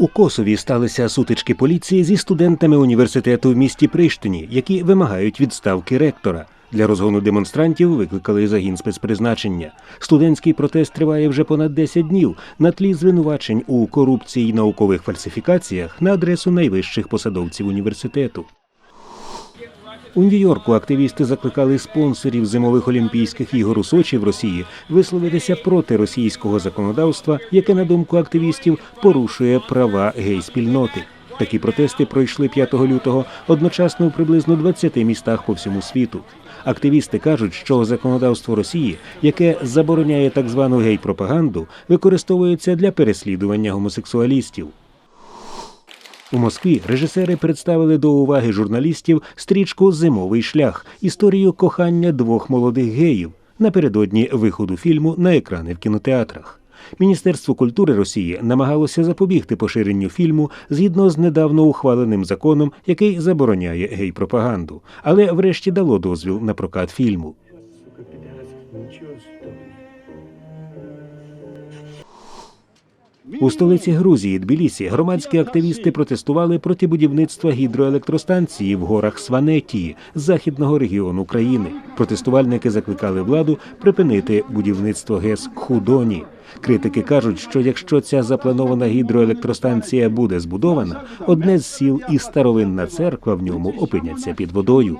У Косові сталися сутички поліції зі студентами університету в місті Приштині, які вимагають відставки ректора. Для розгону демонстрантів викликали загін спецпризначення. Студентський протест триває вже понад 10 днів на тлі звинувачень у корупції й наукових фальсифікаціях на адресу найвищих посадовців університету. У Нью-Йорку активісти закликали спонсорів зимових олімпійських ігор у Сочі в Росії висловитися проти російського законодавства, яке, на думку активістів, порушує права гей-спільноти. Такі протести пройшли 5 лютого одночасно у приблизно 20 містах по всьому світу. Активісти кажуть, що законодавство Росії, яке забороняє так звану гей-пропаганду, використовується для переслідування гомосексуалістів. У Москві режисери представили до уваги журналістів стрічку Зимовий шлях історію кохання двох молодих геїв напередодні виходу фільму на екрани в кінотеатрах. Міністерство культури Росії намагалося запобігти поширенню фільму згідно з недавно ухваленим законом, який забороняє гей-пропаганду, але врешті дало дозвіл на прокат фільму. У столиці Грузії Тбілісі громадські активісти протестували проти будівництва гідроелектростанції в горах Сванетії західного регіону країни. Протестувальники закликали владу припинити будівництво ГЕС Худоні. Критики кажуть, що якщо ця запланована гідроелектростанція буде збудована, одне з сіл і старовинна церква в ньому опиняться під водою.